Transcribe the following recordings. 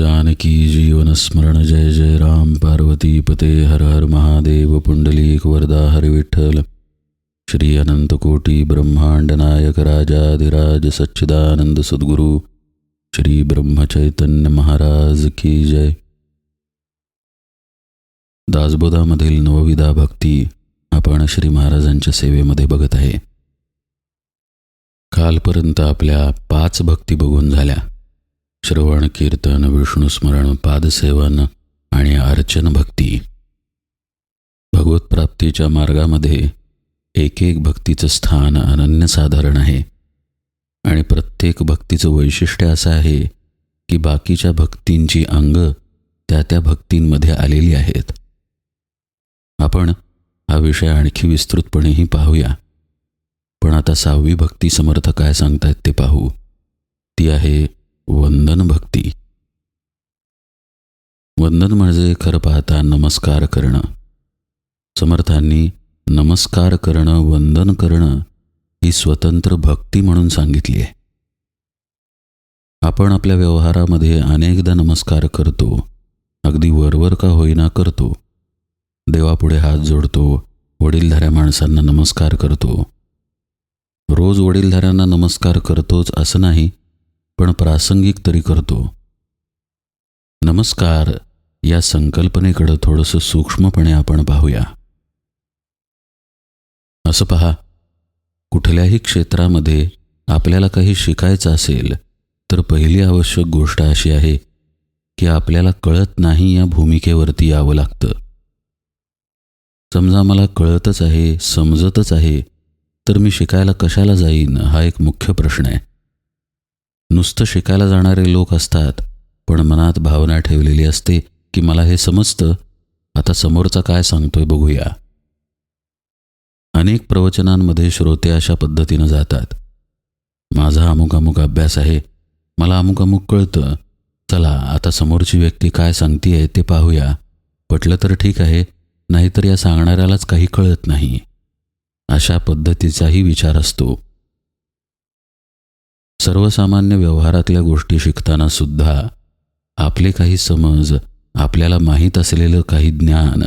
जानकी जीवन स्मरण जय जय राम। पार्वती पते हर हर महादेव। पुंडलीक वरदा हर विठ्ठल। श्री अनंत कोटी ब्रह्मांड नायक राजाधिराज सच्चिदानंद सद्गुरु। श्री ब्रह्मचैतन्य महाराज की जय। दासबोधामधील नवविधा भक्ती आपण श्री महाराजांच्या सेवेमध्ये बघत आहे. कालपर्यंत आपल्या पाच भक्ती बघून झाल्या. श्रवण कीर्तन विष्णुस्मरण पादसेवन आणि अर्चन भक्ती. भगवतप्राप्तीच्या मार्गामध्ये एक एक भक्तीचं स्थान अनन्यसाधारण आहे. आणि प्रत्येक भक्तीचं वैशिष्ट्य असं आहे की बाकीच्या भक्तींची अंग त्या त्या भक्तींमध्ये आलेली आहेत. आपण हा विषय आणखी विस्तृतपणेही पाहूया. पण आता सहावी भक्ती समर्थ काय सांगतायत ते पाहू. ती आहे वंदन भक्ती. वंदन म्हणजे खरं पाहता नमस्कार करणं. समर्थांनी नमस्कार करणं वंदन करणं ही स्वतंत्र भक्ती म्हणून सांगितली आहे. आपण आपल्या व्यवहारामध्ये अनेकदा नमस्कार करतो अगदी वरवर का होईना करतो. देवापुढे हात जोडतो वडीलधाऱ्या माणसांना नमस्कार करतो. रोज वडीलधाऱ्यांना नमस्कार करतोच असं नाही पण प्रासंगिक तरी करतो. नमस्कार. या संकल्पनेकडं थोडंसं सूक्ष्मपणे आपण पाहूया. असं पहा. कुठल्याही क्षेत्रामध्ये आपल्याला काही शिकायचं असेल तर पहिली आवश्यक गोष्ट अशी आहे की आपल्याला कळत नाही या भूमिकेवरती यावं लागतं. समजा मला कळतच आहे समजतच आहे तर मी शिकायला कशाला जाईन हा एक मुख्य प्रश्न आहे. नुसतं शिकायला जाणारे लोक असतात पण मनात भावना ठेवलेली असते की मला हे समजतं. आता समोरचा काय सांगतोय बघूया. अनेक प्रवचनांमध्ये श्रोते अशा पद्धतीनं जातात. माझा अमुक अमुक अभ्यास आहे. मला अमुक अमुक कळतं. चला आता समोरची व्यक्ती काय सांगतीये ते पाहूया. पटलं तर ठीक आहे नाहीतर या सांगणाऱ्यालाच काही कळत नाही. अशा पद्धतीचाही विचार असतो. सर्वसामान्य व्यवहारातल्या गोष्टी शिकताना सुद्धा आपले काही समज आपल्याला माहीत असलेलं काही ज्ञान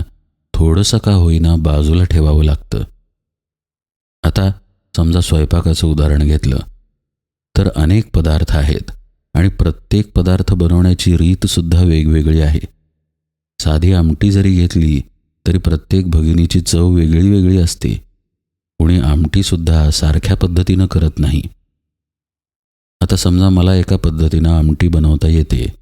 थोडंसं का होईना बाजूला ठेवावं लागतं. आता समजा स्वयंपाकाचं उदाहरण घेतलं तर अनेक पदार्थ आहेत आणि प्रत्येक पदार्थ बनवण्याची रीतसुद्धा वेगवेगळी आहे. साधी आमटी जरी घेतली तरी प्रत्येक भगिनीची चव वेगळी वेगळी असते. कोणी आमटीसुद्धा सारख्या पद्धतीनं करत नाही. आता समजा मला एका पद्धतीनं आमटी बनवता येते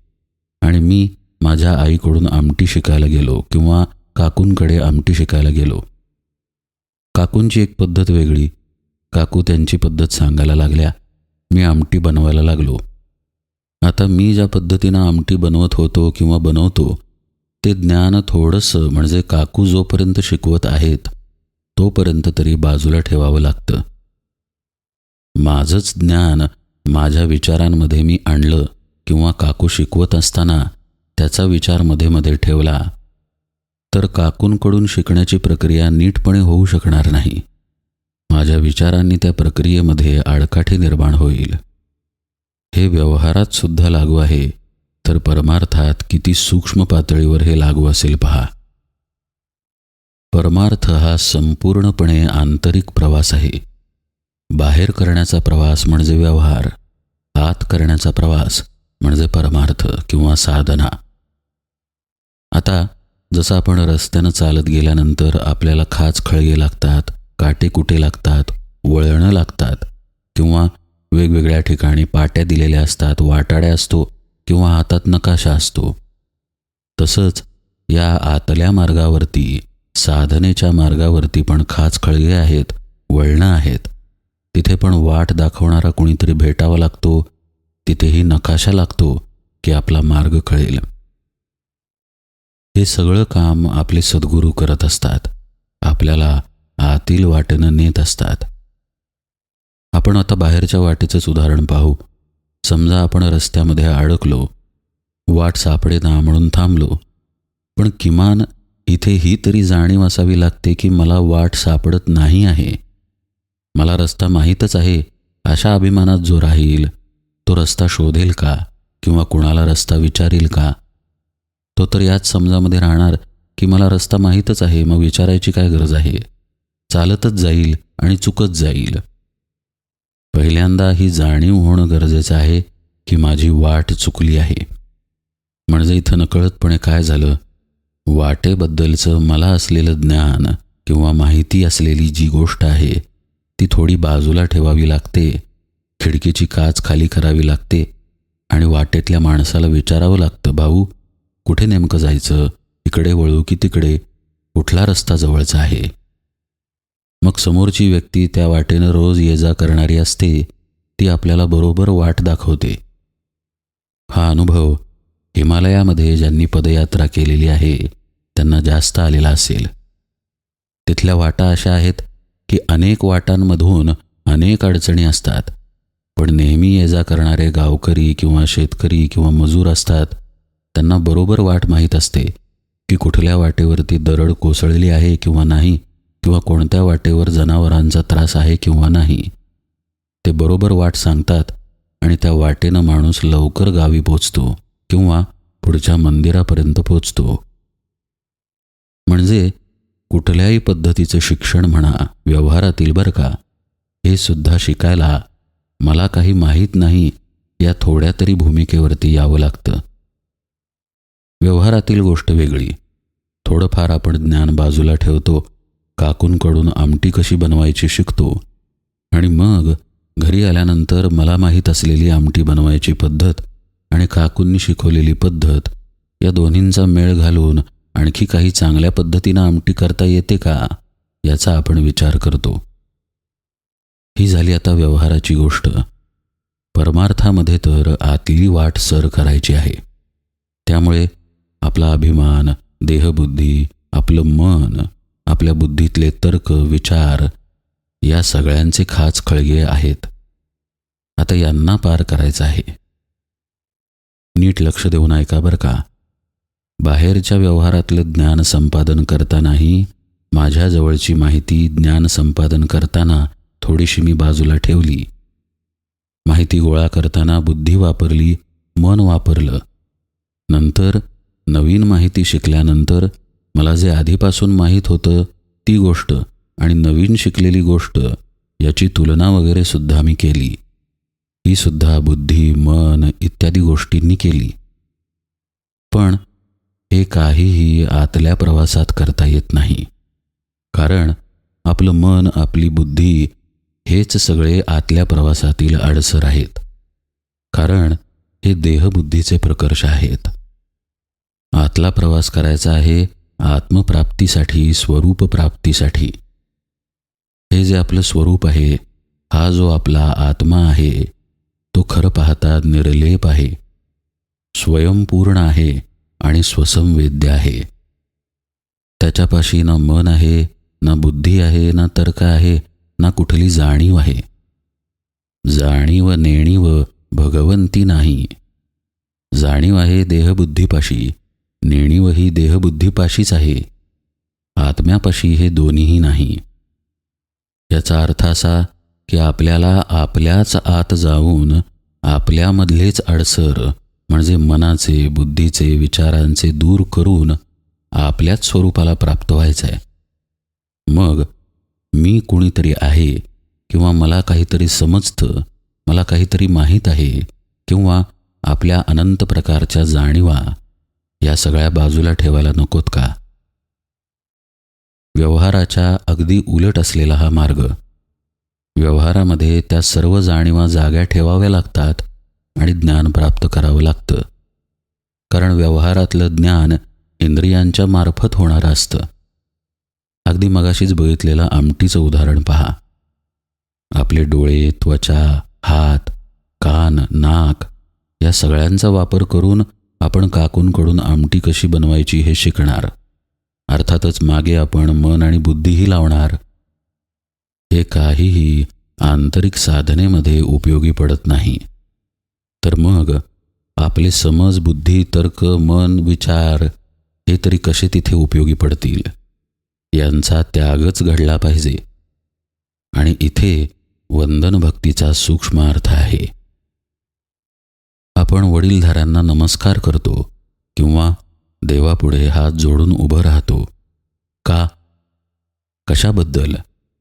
आणि मी माझ्या आईकडून आमटी शिकायला गेलो किंवा काकूंकडे आमटी शिकायला गेलो. काकूंची एक पद्धत वेगळी. काकू त्यांची पद्धत सांगायला लागल्या. मी आमटी बनवायला लागलो. आता मी ज्या पद्धतीनं आमटी बनवत होतो किंवा बनवतो ते ज्ञान थोडंसं म्हणजे काकू जोपर्यंत शिकवत आहेत तोपर्यंत तरी बाजूला ठेवावं लागतं. माझंच ज्ञान माझ्या विचारांमध्ये मी आणलं किंवा काकू शिकवत असताना त्याचा विचारमध्ये मध्ये ठेवला तर काकूंकडून शिकण्याची प्रक्रिया नीटपणे होऊ शकणार नाही. माझ्या विचारांनी त्या प्रक्रियेमध्ये आडकाठी निर्माण होईल. हे व्यवहारात सुद्धा लागू आहे तर परमार्थात किती सूक्ष्म पातळीवर हे लागू असेल पहा. परमार्थ हा संपूर्णपणे आंतरिक प्रवास आहे. बाहेर करण्याचा प्रवास म्हणजे व्यवहार आत करण्याचा प्रवास म्हणजे परमार्थ किंवा साधना. आता जसं आपण रस्त्यानं चालत गेल्यानंतर आपल्याला खाच खळगे लागतात काटे कुटे लागतात वळणं लागतात किंवा वेगवेगळ्या ठिकाणी पाट्या दिलेल्या असतात वाटाड्या असतो किंवा हातात नकाशा असतो. तसंच या आतल्या मार्गावरती साधनेच्या मार्गावरती पण खाच खळगे आहेत वळणं आहेत. तिथे पण वाट दाखवणारा कोणीतरी भेटावा लागतो तिथेही नकाशा लागतो की आपला मार्ग कळेल. हे सगळं काम आपले सद्गुरू करत असतात. आपल्याला आतील वाटेनं नेत असतात. आपण आता बाहेरच्या वाटेचंच उदाहरण पाहू. समजा आपण रस्त्यामध्ये अडकलो वाट सापडे ना म्हणून थांबलो पण किमान इथे ही तरी जाणीव असावी लागते की मला वाट सापडत नाही आहे. मला रस्ता माहीतच आहे अशा अभिमानात जो राहील तो रस्ता शोधेल का किंवा कुणाला रस्ता विचारील का? तो तर याच समजामध्ये राहणार की मला रस्ता माहीतच आहे मग विचारायची काय गरज आहे? चालतच जाईल आणि चुकत जाईल. पहिल्यांदा ही जाणीव होणं गरजेचं आहे की माझी वाट चुकली आहे. म्हणजे इथं नकळतपणे काय झालं? वाटेबद्दलचं मला असलेलं ज्ञान किंवा माहिती असलेली जी गोष्ट आहे ती थोडी बाजूला ठेवावी लागते. खिडकीची काच खाली करावी लागते आणि वाटेतल्या माणसाला विचारावं लागतं भाऊ कुठे नेमकं जायचं? इकडे वळू की तिकडे? कुठला रस्ता जवळचा आहे? मग समोरची व्यक्ती त्या वाटेनं रोज ये जा करणारी असते ती आपल्याला बरोबर वाट दाखवते. हा अनुभव हिमालयामध्ये ज्यांनी पदयात्रा केलेली आहे त्यांना जास्त आलेला असेल. तिथल्या वाटा अशा आहेत की अनेक वाटांमधून अनेक अडचणी असतात. पण नेहमी ये जा करणारे गावकरी किंवा शेतकरी किंवा मजूर असतात. त्यांना बरोबर वाट माहीत असते की कुठल्या वाटेवरती दरड कोसळली आहे किंवा नाही किंवा कोणत्या वाटेवर जनावरांचा त्रास आहे किंवा नाही. ते बरोबर वाट सांगतात आणि त्या वाटेनं माणूस लवकर गावी पोचतो किंवा पुढच्या मंदिरापर्यंत पोचतो. म्हणजे कुठल्याही पद्धतीचं शिक्षण म्हणा व्यवहारातील बरं का हे सुद्धा शिकायला मला काही माहीत नाही या थोड्या तरी भूमिकेवरती यावं लागतं. व्यवहारातील गोष्ट वेगळी. थोडंफार आपण ज्ञान बाजूला ठेवतो काकूंकडून आमटी कशी बनवायची शिकतो आणि मग घरी आल्यानंतर मला माहीत असलेली आमटी बनवायची पद्धत आणि काकूंनी शिकवलेली पद्धत या दोन्हींचा मेळ घालून आणखी काही चांगल्या पद्धतीनं आमटी करता येते का याचा आपण विचार करतो. ही झाली आता व्यवहाराची गोष्ट. परमार्थामध्ये तर आतली वाट सर करायची आहे. त्यामुळे आपला अभिमान देहबुद्धी आपलं मन आपल्या बुद्धीतले तर्क विचार या सगळ्यांचे खाच खळगे आहेत. आता यांना पार करायचं आहे. नीट लक्ष देऊन ऐका बरं का? बाहेरच्या व्यवहारातलं ज्ञान संपादन करतानाही माझ्याजवळची माहिती ज्ञान संपादन करताना थोडीशी मी बाजूला ठेवली. माहिती गोळा करताना बुद्धी वापरली मन वापरलं. नंतर नवीन माहिती शिकल्यानंतर मला जे आधीपासून माहीत होतं ती गोष्ट आणि नवीन शिकलेली गोष्ट याची तुलना वगैरे सुद्धा मी केली. ही सुद्धा बुद्धी मन इत्यादी गोष्टींनी केली. पण हे काहीही आतल्या प्रवासात करता येत नाही. कारण आपलं मन आपली बुद्धी हेच सगळे आतल्या प्रवासातील अडसर आहेत. कारण हे देहबुद्धीचे प्रकर्ष आहेत. आतला प्रवास करायचा आहे आत्मप्राप्तीसाठी स्वरूप प्राप्तीसाठी हे जे आपलं स्वरूप आहे हा जो आपला आत्मा आहे तो खरं पाहता निर्लेप आहे. स्वयंपूर्ण आहे. आणि स्वसंवेद्य आहे. त्याच्यापाशी ना मन आहे ना बुद्धी आहे ना तर्क आहे ना कुठली जाणीव आहे. जाणीव नेणीव भगवंती नाही. जाणीव आहे देहबुद्धीपाशी नेणीव ही देहबुद्धीपाशीच आहे. आत्म्यापाशी हे दोन्हीही नाही. याचा अर्थ असा की आपल्याला आपल्याच आत जाऊन आपल्यामधलेच अडसर म्हणजे मनाचे बुद्धीचे विचारांचे दूर करून आपल्याच स्वरूपाला प्राप्त व्हायचं आहे मग मी कुणीतरी आहे किंवा मला काहीतरी समजतं मला काहीतरी माहीत आहे किंवा आपल्या अनंत प्रकारच्या जाणीवा या सगळ्या बाजूला ठेवायला नकोत का? व्यवहाराच्या अगदी उलट असलेला हा मार्ग. व्यवहारामध्ये त्या सर्व जाणीवा जाग्या ठेवाव्या लागतात आणि ज्ञान प्राप्त करावं लागतं. कारण व्यवहारातलं ज्ञान इंद्रियांच्या मार्फत होणारं असतं. अगदी मगाशीच बघितलेलं आमटीचं उदाहरण पहा. आपले डोळे त्वचा हात कान नाक या सगळ्यांचा वापर करून आपण काकूंकडून आमटी कशी बनवायची हे शिकणार. अर्थातच मागे आपण मन आणि बुद्धीही लावणार. हे काहीही आंतरिक साधनेमध्ये उपयोगी पडत नाही. तर मग आपले समज बुद्धी तर्क मन विचार हे तरी कसे तिथे उपयोगी पडतील? यांचा त्यागच घडला पाहिजे. आणि इथे वंदन भक्तीचा सूक्ष्म अर्थ आहे. आपण वडीलधाऱ्यांना नमस्कार करतो किंवा देवापुढे हात जोडून उभं राहतो. का? कशाबद्दल?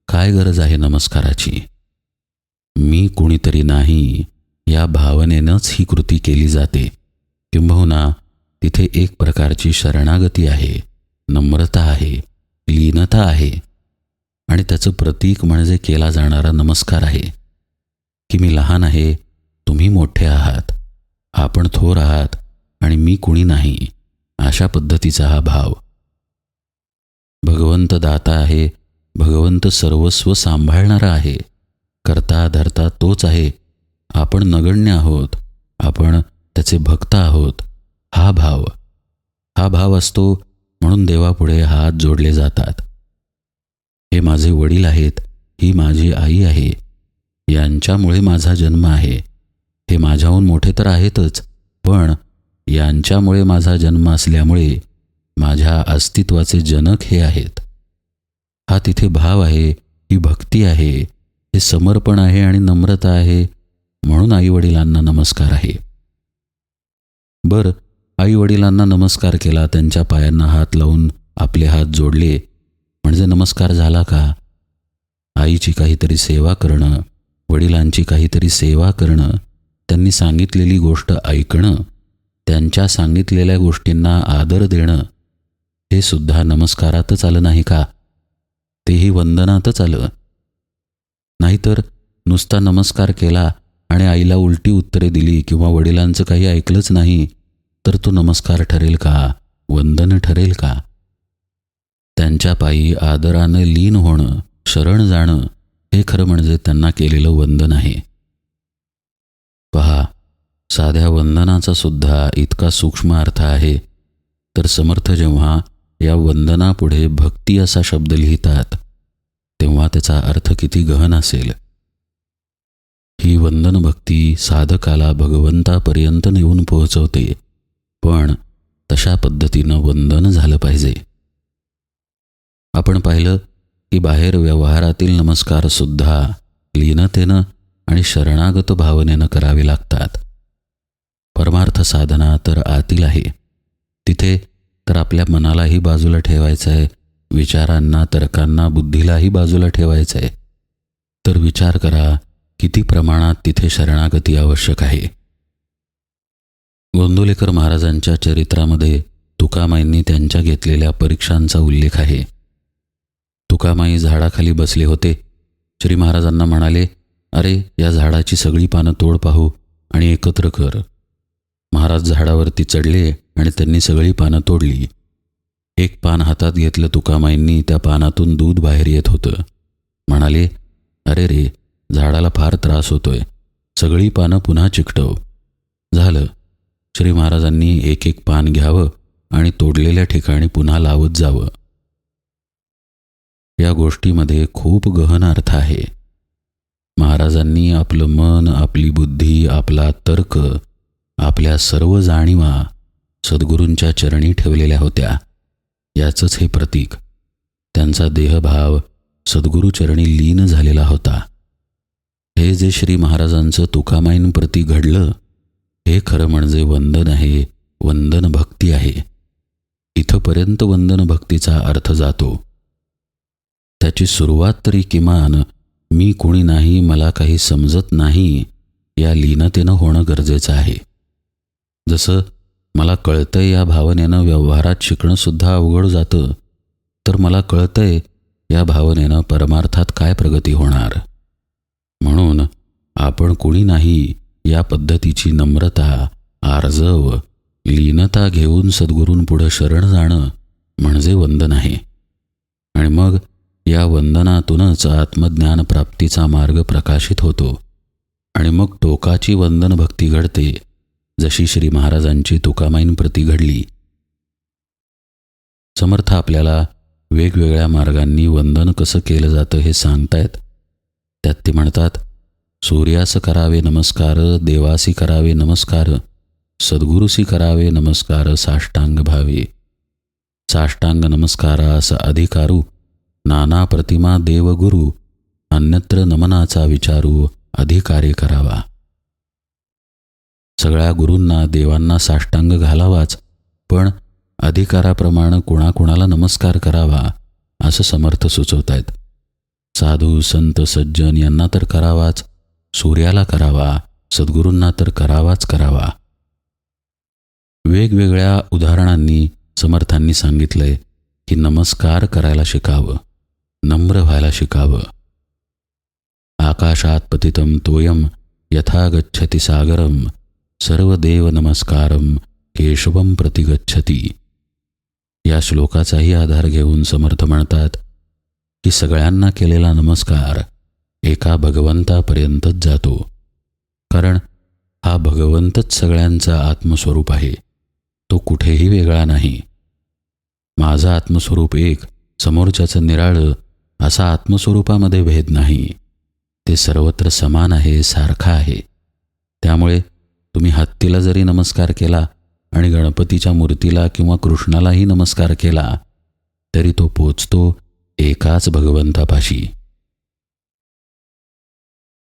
काय गरज आहे नमस्काराची? मी कुणीतरी नाही. या भावनेनंच ही कृती केली जाते. किंबहुना तिथे एक प्रकारची शरणागती आहे नम्रता आहे लीनता आहे. आणि त्याचं प्रतीक म्हणजे केला जाणारा नमस्कार आहे. की मी लहान आहे तुम्ही मोठे आहात आपण थोर आहात आणि मी कुणी नाही अशा पद्धतीचा हा भाव. भगवंत दाता आहे भगवंत सर्वस्व सांभाळणारा आहे करता धरता तोच आहे आपण नगण्य आहोत आपण त्याचे भक्त आहोत हा भाव. हा भाव असतो म्हणून देवापुढे हात जोडले जातात. हे माझे वडील आहेत ही माझी आई आहे. यांच्यामुळे माझा जन्म आहे. हे माझ्याहून मोठे तर आहेतच पण यांच्यामुळे माझा जन्म असल्यामुळे माझ्या अस्तित्वाचे जनक हे आहेत. हा तिथे भाव आहे ही भक्ती आहे हे समर्पण आहे आणि नम्रता आहे म्हणून आईवडिलांना नमस्कार आहे. बर आईवडिलांना नमस्कार केला त्यांच्या पायांना हात लावून आपले हात जोडले म्हणजे नमस्कार झाला का? आईची काहीतरी सेवा करणं वडिलांची काहीतरी सेवा करणं त्यांनी सांगितलेली गोष्ट ऐकणं त्यांच्या सांगितलेल्या गोष्टींना आदर देणं हे सुद्धा नमस्कारातच आलं नाही का? तेही वंदनातच आलं. नाहीतर नुसता नमस्कार केला आणि आईला उलटी उत्तरे दिली किंवा वडिलांचं काही ऐकलंच नाही तर तो नमस्कार ठरेल का? वंदन ठरेल का? त्यांच्या पायी आदरानं लीन होणं शरण जाणं हे खरं म्हणजे त्यांना केलेलं वंदन आहे. पहा साध्या वंदनाचा सुद्धा इतका सूक्ष्म अर्थ आहे. तर समर्थ जेव्हा या वंदनापुढे भक्ती असा शब्द लिहितात तेव्हा त्याचा अर्थ किती गहन असेल. ही वंदन भक्ती साधकाला भगवंतापर्यंत नेऊन पोहोचवते. पण तशा पद्धतीनं वंदन झालं पाहिजे. आपण पाहिलं की बाहेर व्यवहारातील नमस्कार सुद्धा लीनतेनं आणि शरणागत भावनेनं करावे लागतात. परमार्थ साधना तर आतील आहे. तिथे तर आपल्या मनालाही बाजूला ठेवायचं आहे विचारांना तर्कांना बुद्धीलाही बाजूला ठेवायचं आहे तर विचार करा किती प्रमाणात तिथे शरणागती आवश्यक आहे? गोंदोलेकर महाराजांच्या चरित्रामध्ये तुकामाईंनी त्यांच्या घेतलेल्या परीक्षांचा उल्लेख आहे. तुकामाई झाडाखाली बसले होते. श्री महाराजांना म्हणाले अरे या झाडाची सगळी पानं तोड पाहू आणि एकत्र कर. महाराज झाडावरती चढले आणि त्यांनी सगळी पानं तोडली. एक पान हातात घेतलं तुकामाईंनी त्या पानातून दूध बाहेर येत होतं. म्हणाले अरे रे झाडाला फार त्रास होतोय. सगळी पानं पुन्हा चिकटव. झालं. श्री महाराजांनी एक एक पान घ्यावं आणि तोडलेल्या ठिकाणी पुन्हा लावत जावं. या गोष्टीमध्ये खूप गहन अर्थ आहे. महाराजांनी आपलं मन आपली बुद्धी आपला तर्क आपल्या सर्व जाणीवा सद्गुरूंच्या चरणी ठेवलेल्या होत्या. याचंच हे प्रतीक. त्यांचा देहभाव सद्गुरूचरणी लीन झालेला होता. हे जे श्री महाराजांचं तुकामाईंप्रती घडलं हे खरं म्हणजे वंदन आहे वंदन भक्ती आहे. इथंपर्यंत वंदन भक्तीचा अर्थ जातो. त्याची सुरुवात तरी किमान मी कोणी नाही मला काही समजत नाही या लीनतेनं होणं गरजेचं आहे. जसं मला कळतंय या भावनेनं व्यवहारात शिकणंसुद्धा अवघड जातं तर मला कळतंय या भावनेनं परमार्थात काय प्रगती होणार. म्हणून आपण कुणी नाही या पद्धतीची नम्रता आर्जव लीनता घेऊन सद्गुरूंपुढं शरण जाणं म्हणजे वंदन आहे. आणि मग या वंदनातूनच आत्मज्ञान प्राप्तीचा मार्ग प्रकाशित होतो. आणि मग टोकाची वंदन भक्ती घडते जशी श्री महाराजांची तुकामाईंप्रती घडली. समर्थ आपल्याला वेगवेगळ्या मार्गांनी वंदन कसं केलं जातं हे सांगतायत? त्यात ते म्हणतात सूर्यास करावे नमस्कार देवासी करावे नमस्कार सद्गुरुसी करावे नमस्कार साष्टांग भावे. साष्टांग नमस्कारास अधिकारू नाना प्रतिमा देवगुरु अन्यत्र नमनाचा विचारू अधिकारी करावा. सगळ्या गुरूंना देवांना साष्टांग घालावाच पण अधिकाराप्रमाणे कुणाकुणाला नमस्कार करावा असं समर्थ सुचवतायत. साधू संत सज्जन यांना तर करावाच. सूर्याला करावा सद्गुरूंना तर करावाच करावा. वेगवेगळ्या उदाहरणांनी समर्थांनी सांगितलंय की नमस्कार करायला शिकावं नम्र व्हायला शिकावं. आकाशात पतितं तोयम यथा गच्छति सागरम सर्व देव नमस्कारम केशवम प्रति गच्छती. या श्लोकाचाही आधार घेऊन समर्थ म्हणतात की सगळ्यांना केलेला नमस्कार एका भगवंतापर्यंतच जातो. कारण हा भगवंतच सगळ्यांचा आत्मस्वरूप आहे. तो कुठेही वेगळा नाही. माझं आत्मस्वरूप एक समोरच्याचं निराळं असा आत्मस्वरूपामध्ये भेद नाही. ते सर्वत्र समान आहे सारखा आहे. त्यामुळे तुम्ही हत्तीला जरी नमस्कार केला आणि गणपतीच्या मूर्तीला किंवा कृष्णालाही नमस्कार केला तरी तो पोचतो एकाच भगवंतापाशी.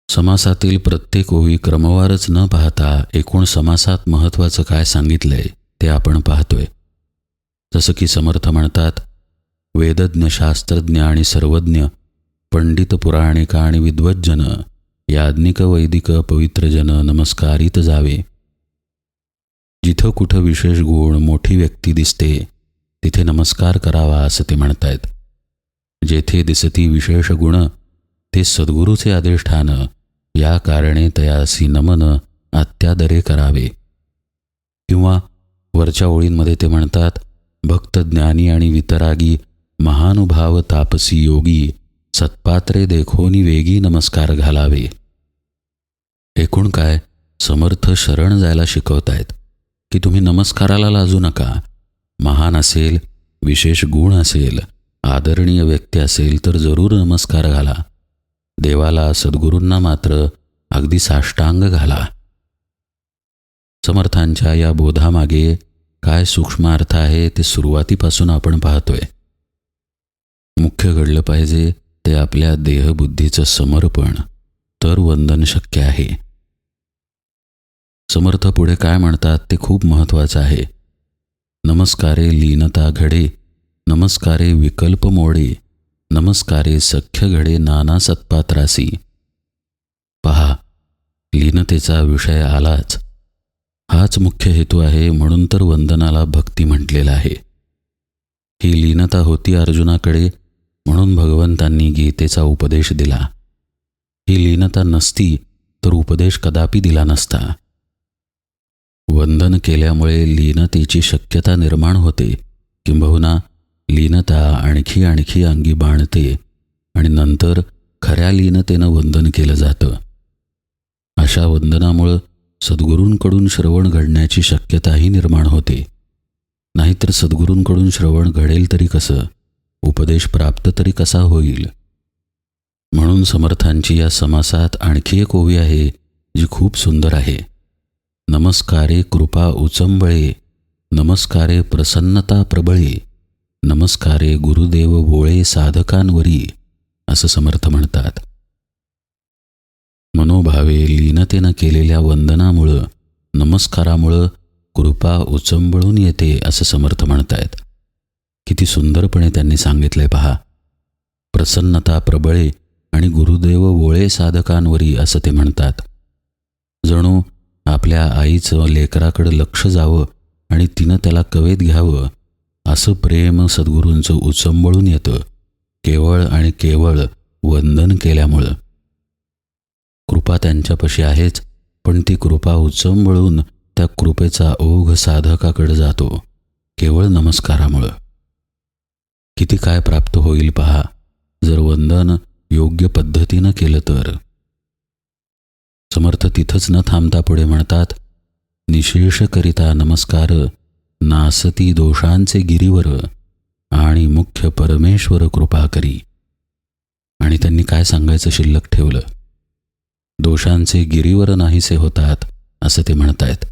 समासातील प्रत्येक ओवी क्रमवारच न पाहता एकूण समासात महत्त्वाचं काय सांगितलंय ते आपण पाहतोय. जसं की समर्थ म्हणतात वेदज्ञ शास्त्रज्ञ आणि सर्वज्ञ पंडित पुराणिक आणि विद्वज्जन याज्ञिक वैदिक पवित्रजन नमस्कारित जावे. जिथं कुठं विशेष गुण मोठी व्यक्ती दिसते तिथे नमस्कार करावा असं ते म्हणतायत. जेथे दिसती विशेष गुण ते सद्गुरूचे अधिष्ठान या कारणे तयासी नमन अत्यादरे करावे. किंवा वरच्या ओळींमध्ये ते म्हणतात भक्त ज्ञानी आणि वितरागी महानुभाव तापसी योगी सत्पात्रे देखोनी वेगी नमस्कार घालावे. एकूण काय समर्थ शरण जायला शिकवतायत की तुम्ही नमस्काराला लाजू नका. महान असेल विशेष गुण असेल आदरणीय व्यक्ती असेल तर जरूर नमस्कार घाला. देवाला सद्गुरूंना मात्र अगदी साष्टांग घाला. समर्थांच्या या बोधामागे काय सूक्ष्म अर्थ आहे ते सुरुवातीपासून आपण पाहतोय. मुख्य घडलं पाहिजे ते आपल्या देहबुद्धीचं समर्पण तर वंदन शक्य आहे. समर्थ पुढे काय म्हणतात ते खूप महत्त्वाचं आहे. नमस्कारे लीनता घडे नमस्कारे विकल्प मोडे नमस्कारे सख्य घडे नाना सत्पात्रासी. पहा लीनतेचा विषय आलाच. हाच मुख्य हेतू आहे म्हणून तर वंदनाला भक्ती म्हटलेला आहे. ही लीनता होती अर्जुनाकडे म्हणून भगवंतांनी गीतेचा उपदेश दिला. ही लीनता नसती तर उपदेश कदापि दिला नसता. वंदन केल्यामुळे लीनतेची शक्यता निर्माण होते किंबहुना लीनता आणखी आणखी अंगी बाणते आणि नंतर खऱ्या लीनतेनं वंदन केलं जातं. अशा वंदनामुळं सद्गुरूंकडून श्रवण घडण्याची शक्यताही निर्माण होते. नाहीतर सद्गुरूंकडून श्रवण घडेल तरी कसं? उपदेश प्राप्त तरी कसा होईल? म्हणून समर्थांची या समासात आणखी एक ओवी आहे जी खूप सुंदर आहे. नमस्कारे कृपा उचंबळे नमस्कारे प्रसन्नता प्रबळे. नमस्कारे गुरुदेव बोळे साधकांवरी असं समर्थ म्हणतात. मनोभावे लीनतेनं केलेल्या वंदनामुळं नमस्कारामुळं कृपा उचंबळून येते असं समर्थ म्हणतायत. किती सुंदरपणे त्यांनी सांगितलंय पहा. प्रसन्नता प्रबळे आणि गुरुदेव वोळे साधकांवरी असं ते म्हणतात. जणू आपल्या आईचं लेकराकडं लक्ष जावं आणि तिनं त्याला कवेत घ्यावं असं प्रेम सद्गुरूंचं उचंबळून येतं. केवळ आणि केवळ वंदन केल्यामुळं. कृपा त्यांच्यापाशी आहेच पण ती कृपा उचंबळून त्या कृपेचा ओघ साधकाकडे जातो केवळ नमस्कारामुळं. किती काय प्राप्त होईल पहा जर वंदन योग्य पद्धतीनं केलं तर. समर्थ तिथंच न थांबता पुढे म्हणतात निशेष करिता नमस्कार नासती दोषांचे गिरीवर आणि मुख्य परमेश्वर कृपा करी. आणि त्यांनी काय सांगायचं शिल्लक ठेवलं? दोषांचे गिरीवर नाहीसे होतात असं ते म्हणतायत.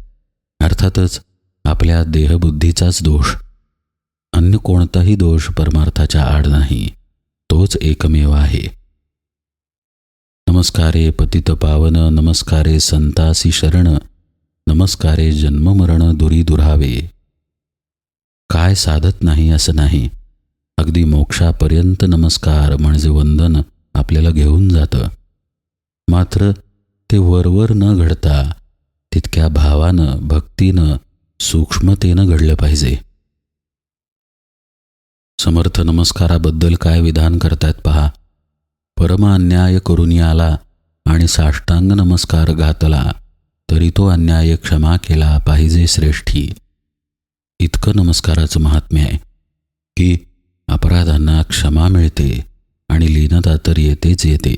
अर्थातच आपल्या देहबुद्धीचाच दोष. अन्य कोणताही दोष परमार्थाच्या आड नाही तोच एकमेव आहे. नमस्कारे पतित पावन नमस्कारे संतासी शरण नमस्कारे जन्ममरण दुरी दुरावे काय साधत नाही असं नाही. अगदी मोक्षापर्यंत नमस्कार म्हणजे वंदन आपल्याला घेऊन जातं. मात्र ते वरवर न घडता तितक्या भावानं भक्तीनं सूक्ष्मतेनं घडलं पाहिजे. समर्थ नमस्काराबद्दल काय विधान करतायत पहा. परम अन्याय करून आला आणि साष्टांग नमस्कार घातला तरी तो अन्याय क्षमा केला पाहिजे श्रेष्ठी. इतकं नमस्काराचं महात्म्य आहे की अपराधांना क्षमा मिळते आणि लीनता तर येतेच येते.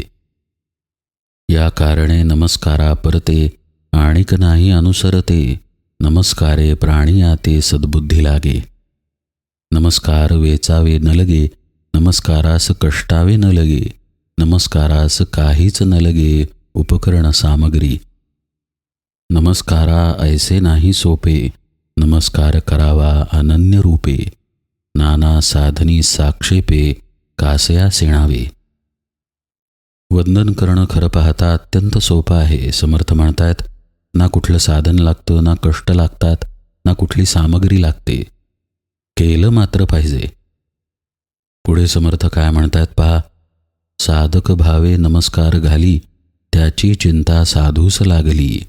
या कारणे नमस्कारा परते आणिक नाही अनुसरते नमस्कारे प्राणी आते सद्बुद्धी लागे. नमस्कार वेचावे न लगे नमस्कारास कष्टावे न लगे नमस्कारास काहीच न लगे उपकरण सामग्री. नमस्कारा ऐसे नाही सोपे नमस्कार करावा अनन्य रूपे नाना साधनी साक्षेपे कासया सेणावे. वंदन करणं खरं पाहता अत्यंत सोपं आहे समर्थ म्हणतायत. ना कुठलं साधन लागतं ना कष्ट लागतात ना कुठली सामग्री लागते. केलं मात्र पाहिजे. पुढे समर्थ काय म्हणतायत पहा. साधक भावे नमस्कार घाली त्याची चिंता साधूस लागली.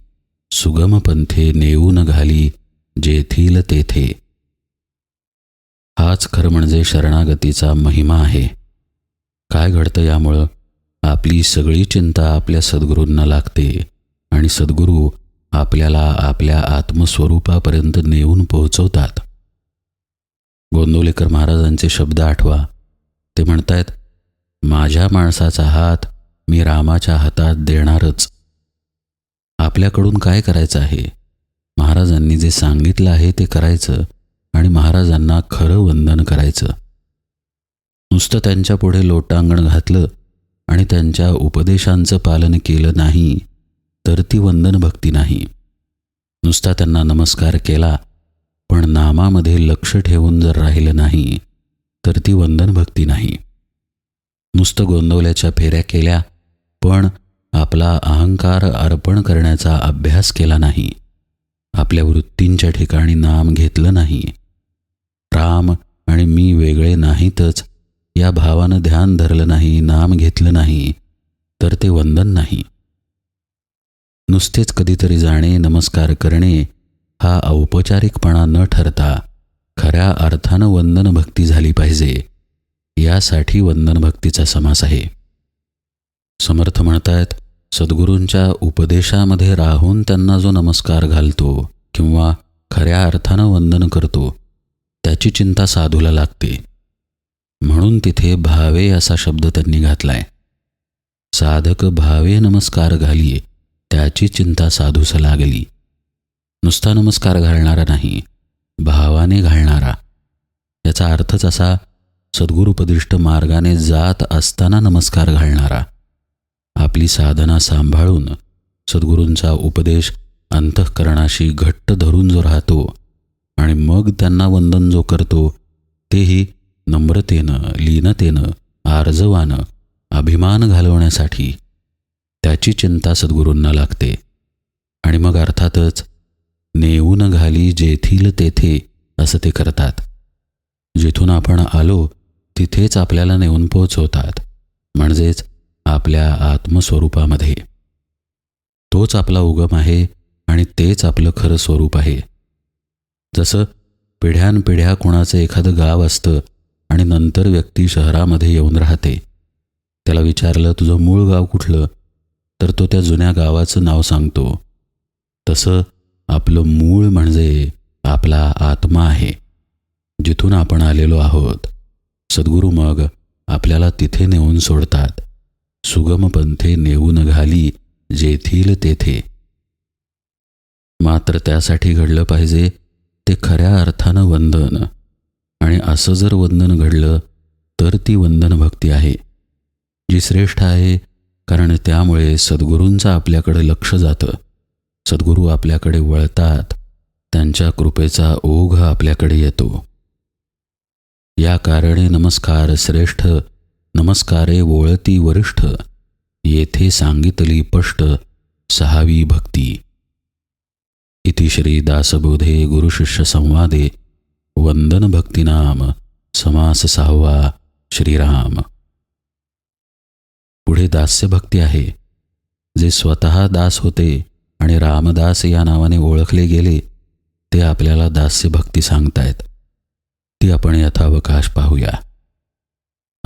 सुगम पंथे नेऊन घाली. जेथील तेथे. हाच खरं म्हणजे शरणागतीचा महिमा आहे. काय घडतं यामुळं? आपली सगळी चिंता आपल्या सद्गुरूंना लागते आणि सद्गुरू आपल्याला आपल्या आत्मस्वरूपापर्यंत नेऊन पोहोचवतात. गोंदवलेकर महाराजांचे शब्द आठवा. ते म्हणतायत माझ्या माणसाचा हात मी रामाच्या हातात देणारच. आपल्याकडून काय करायचं आहे? महाराजांनी जे सांगितलं आहे ते करायचं आणि महाराजांना खरं वंदन करायचं. नुसतं त्यांच्या पुढे लोटांगण घातलं आणि त्यांच्या उपदेशांचं पालन केलं नाही तर ती वंदन भक्ती नाही. नुसता त्यांना नमस्कार केला पण नामामध्ये लक्ष ठेवून जर राहिलं नाही तर ती वंदन भक्ती नाही. नुसतं गोंदवल्याच्या फेऱ्या केल्या पण आपला अहंकार अर्पण करण्याचा अभ्यास केला नाही. आपल्या वृत्तींच्या ठिकाणी नाम घेतलं नाही. राम आणि मी वेगळे नाहीतच. या भावानं ध्यान धरलं नाही नाम घेतलं नाही तर ते वंदन नाही. नुसतेच कधीतरी जाणे नमस्कार करणे हा औपचारिकपणा न ठरता खऱ्या अर्थानं वंदन भक्ती झाली पाहिजे. यासाठी वंदन भक्तीचा समास आहे. समर्थ म्हणतायत सद्गुरूंच्या उपदेशामध्ये राहून त्यांना जो नमस्कार घालतो किंवा खऱ्या अर्थानं वंदन करतो त्याची चिंता साधूला लागते. म्हणून तिथे भावे असा शब्द त्यांनी घातलाय. साधक भावे नमस्कार घालिये त्याची चिंता साधूस लागली. नुसता नमस्कार घालणारा नाही भावाने घालणारा. याचा अर्थच असा सद्गुरुपदिष्ट मार्गाने जात असताना नमस्कार घालणारा. आपली साधना सांभाळून सद्गुरूंचा उपदेश अंतःकरणाशी घट्ट धरून जो राहतो आणि मग त्यांना वंदन जो करतो तेही नम्रतेनं लीनतेनं आर्जवानं अभिमान घालवण्यासाठी. त्याची चिंता सद्गुरूंना लागते. आणि मग अर्थातच नेऊन घाली जेथील तेथे असं ते करतात. जिथून आपण आलो तिथेच आपल्याला नेऊन पोचवतात. म्हणजेच आपल्या आत्मस्वरूपामध्ये. तोच आपला उगम आहे आणि तेच आपलं खरं स्वरूप आहे. जसं पिढ्यानपिढ्या कोणाचं एखादं गाव असतं आणि नंतर व्यक्ती शहरामध्ये येऊन राहते. त्याला विचारलं तुझं मूळ गाव कुठलं? तर तो त्या जुन्या गावाचं नाव सांगतो. तसं आपलं मूळ म्हणजे आपला आत्मा आहे. जिथून आपण आलेलो आहोत. सद्गुरू मग आपल्याला तिथे नेऊन सोडतात. सुगम पंथे नेऊन घाली जेथील तेथे. मात्र त्यासाठी घडलं पाहिजे ते खऱ्या अर्थानं वंदन. आणि असं जर वंदन घडलं तर ती वंदन भक्ती आहे जी श्रेष्ठ आहे कारण त्यामुळे सद्गुरूंचं आपल्याकडे लक्ष जातं. सद्गुरू आपल्याकडे वळतात त्यांच्या कृपेचा ओघ आपल्याकडे येतो. या कारणे नमस्कार श्रेष्ठ नमस्कारे वोळती वरिष्ठ येथे सांगितली पष्ट सहावी भक्ती. इति श्री दासबोधे गुरुशिष्य संवादे वंदन भक्तिनाम समास सहावा श्रीराम. पुढे दास्यभक्ती आहे जे स्वतः दास होते आणि रामदास या नावाने ओळखले गेले ते आपल्याला दास्यभक्ती सांगतायत. ती आपण यथावकाश पाहूया.